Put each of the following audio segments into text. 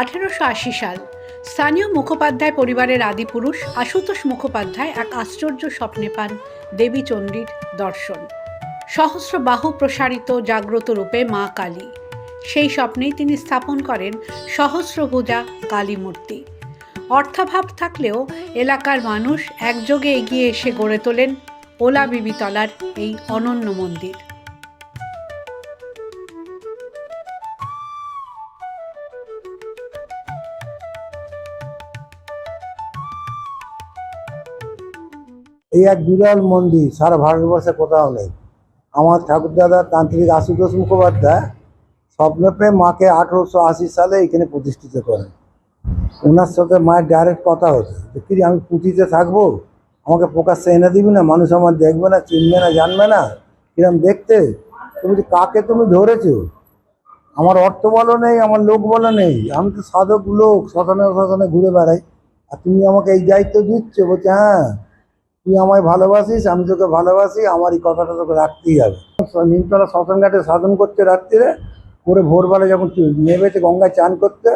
আঠেরোশো আশি সাল। স্থানীয় মুখোপাধ্যায় পরিবারের আদিপুরুষ আশুতোষ মুখোপাধ্যায় এক আশ্চর্য স্বপ্নে পান দেবী চণ্ডীর দর্শন। সহস্র বাহু প্রসারিত জাগ্রত রূপে মা কালী। সেই স্বপ্নেই তিনি স্থাপন করেন সহস্রভুজা কালী মূর্তি। অর্থাভাব থাকলেও এলাকার মানুষ একযোগে এগিয়ে এসে গড়ে তোলেন ওলা বিবিতলার এই অনন্য মন্দির। এই এক বিরল মন্দির, সারা ভারতবর্ষে কোথাও নেই। আমার ঠাকুরদাদা তান্ত্রিক আশুতোষ মুখোপাধ্যায় স্বপ্নে পেয়ে মাকে আঠেরোশো আশি সালে এখানে প্রতিষ্ঠিত করেন। ওনার সাথে মায়ের ডাইরেক্ট কথা হতো। কি আমি পুঁথিতে থাকব? আমাকে প্রকাশ্যে এনে দিবি না? মানুষ আমার দেখবে না, চিনবে না, জানবে না? কিরম দেখতে? তুমি যে, কাকে তুমি ধরেছো? আমার অর্থ বলো নেই, আমার লোক বলো নেই। আমি তো সাধক লোক, শ্মশানে শ্মশানে ঘুরে বেড়াই। আর তুমি আমাকে এই দায়িত্ব দিচ্ছ? বলছে হ্যাঁ। তুই আমায় ভালোবাসিস, আমি তোকে ভালোবাসি আমার এই কথাটা তোকে রাখতেই হবে। নিমতলা শ্মশান ঘাটে সাধন করতে রাত্রিরে করে ভোরবেলা যখন নেমেছে গঙ্গায় চান করতে,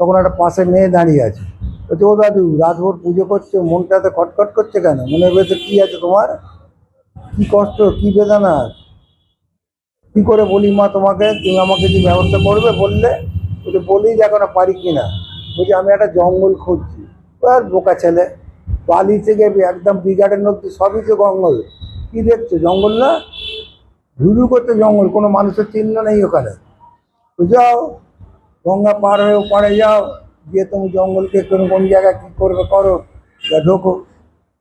তখন একটা পাশে মেয়ে দাঁড়িয়ে আছে। বলছে, ও দাদু, রাতভর পুজো করছে, মনটাতে খটখট করছে কেন? মনের ভেতরে কী আছে তোমার? কি কষ্ট, কি বেদনা? কি করে বলি মা তোমাকে? তুমি আমাকে কি ব্যবস্থা করবে বললে? বলি দেখো না পারি কি না বলছি, আমি একটা জঙ্গল খুঁজছি। আর বোকা ছেলে। বালি থেকে একদম বিঘাটের নদী সবই তো জঙ্গল। কি দেখছ? জঙ্গল না? ধুধু করতে জঙ্গল, কোনো মানুষের চিহ্ন নেই ওখানে। যাও, গঙ্গা পার হয়ে পারে যাও, গিয়ে তুমি জঙ্গলকে কোন কোন জায়গায় কী করবে করো, যা ঢোকো।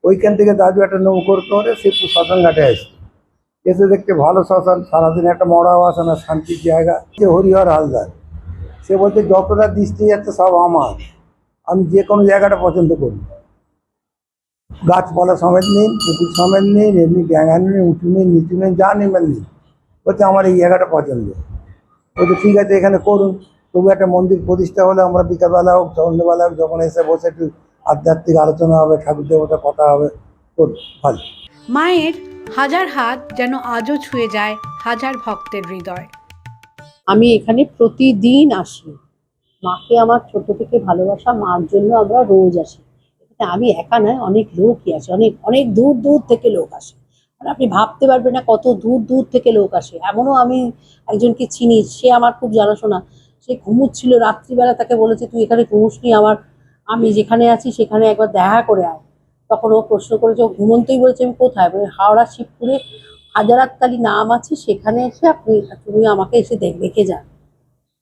ওইখান থেকে দাদু একটা নৌকোর করে সে শ্মশান ঘাটে আসে। এসে দেখতে ভালো শ্মশান, সারাদিন একটা মরাও আসে না, শান্তির জায়গা। সে হরিহর হালদার। সে বলছে, যতটা দৃষ্টি যাচ্ছে সব আমার। আমি যে কোনো জায়গাটা পছন্দ করি। গাছপালা সমেত নিন পুকুর সমেত নিন এমনি ড্যাঙা নিন উঁচু নিন নিচু নিন যা নেবেন নিন বলছে আমার এই জায়গাটা পছন্দ বলছে ঠিক আছে এখানে করুন। তবু একটা মন্দির প্রতিষ্ঠা হলে আমরা বিকালবেলা হোক সন্ধ্যেবেলা হোক যখন এসে বসে একটু আধ্যাত্মিক আলোচনা হবে ঠাকুর দেবতার কথা হবে করুন ভালো। মায়ের হাজার হাত যেন আজও ছুঁয়ে যায় হাজার ভক্তের হৃদয়। আমি এখানে প্রতিদিন আসি। মাকে আমার ছোট থেকে ভালোবাসা মার জন্য আমরা রোজ আসি। এখানে আমি একা নয়, অনেক লোকই আসে, অনেক অনেক দূর দূর থেকে লোক আসে। মানে আপনি ভাবতে পারবেন না কত দূর দূর থেকে লোক আসে। এমনও আমি একজনকে চিনি, সে আমার খুব জানাশোনা। সে ঘুমুচ্ছিল রাত্রিবেলা, তাকে বলেছে, তুই এখানে ঘুমুসনি আমার, আমি যেখানে আছি, সেখানে একবার দেখা করে আয়। তখন ও প্রশ্ন করেছে, ও ঘুমন্তই? বলেছে, আমি কোথায়? বলে, হাওড়া, শিবপুরে হাজারাতকালী নাম আছে, সেখানে এসে আপনি, তুমি আমাকে এসে দেখ দেখে যান।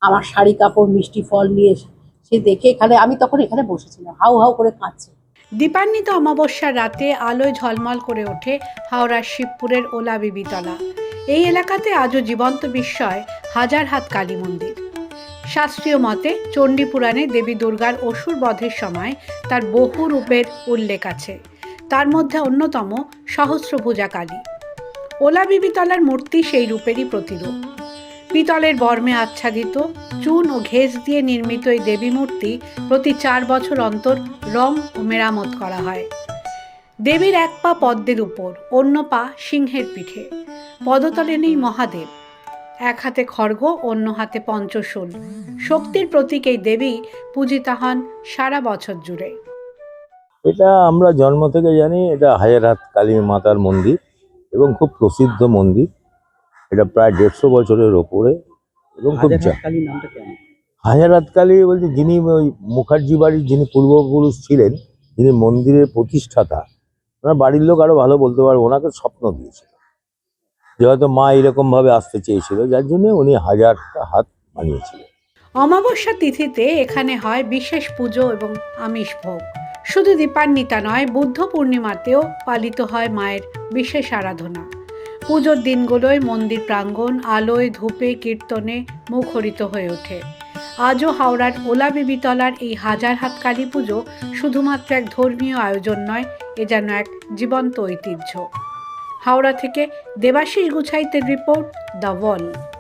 আমার শাড়ি কাপড়, মিষ্টি ফল নিয়ে এসে, সে দেখে এখানে, আমি তখন এখানে বসেছিলাম, হাউ হাউ করে কাঁদছে। দীপান্বিত অমাবস্যার রাতে আলোয় ঝলমল করে ওঠে হাওড়ার শিবপুরের ওলা বিবিতলা। এই এলাকাতে আজও জীবন্ত বিস্ময়, হাজার হাত কালী মন্দির। শাস্ত্রীয় মতে, চণ্ডী পুরাণে দেবী দুর্গার অসুর বধের সময় তার বহু রূপের উল্লেখ আছে। তার মধ্যে অন্যতম সহস্রভুজা কালী। ওলা বিবিতলার মূর্তি সেই রূপেরই প্রতিরূপ। পিতলের বর্মে আচ্ছাদিত, চুন ও ঘেঁস দিয়ে নির্মিত এই দেবী মূর্তি প্রতি চার বছর অন্তর রং ও মেরামত করা হয়। দেবীর এক পা পদ্মের উপর, অন্য পা সিংহের পিঠে। পদতলে নেই মহাদেব। এক হাতে খড়গ, অন্য হাতে পঞ্চশূল। শক্তির প্রতীক এই দেবী পূজিতা হন সারা বছর জুড়ে। এটা আমরা জন্ম থেকে জানি, এটা হাজারহাত কালী মাতার মন্দির এবং খুব প্রসিদ্ধ মন্দির। এটা প্রায় দেড়শো বছরের ওপরে এবং খুব জা- কালী নামটা কেমন? হাজারহাত কালী বলতে যিনি ওই মুখার্জি বাড়ির যিনি পূর্বপুরুষ ছিলেন যিনি মন্দিরের প্রতিষ্ঠাতা ওনার বাড়ির লোক আরও ভালো বলতে পারবে ওনাকে স্বপ্ন দিয়েছিল। যে হয়তো মা এরকম ভাবে আসতে চেয়েছিল যার জন্য উনি হাজারটা হাত বানিয়েছিলেন। অমাবস্যা তিথিতে এখানে হয় বিশেষ পুজো এবং আমিষ ভোগ। শুধু দীপান্বিতা নয় বুদ্ধ পূর্ণিমাতেও পালিত হয় মায়ের বিশেষ আরাধনা। পুজোর দিনগুলোয় মন্দির প্রাঙ্গণ, আলোয়, ধূপে, কীর্তনে মুখরিত হয়ে ওঠে। আজও হাওড়ার ওলা বিবিতলার এই হাজার হাত কালী পুজো শুধুমাত্র এক ধর্মীয় আয়োজন নয়, এ যেন এক জীবন্ত ঐতিহ্য। হাওড়া থেকে দেবাশিস গুছাইতের রিপোর্ট দ্য ওয়াল।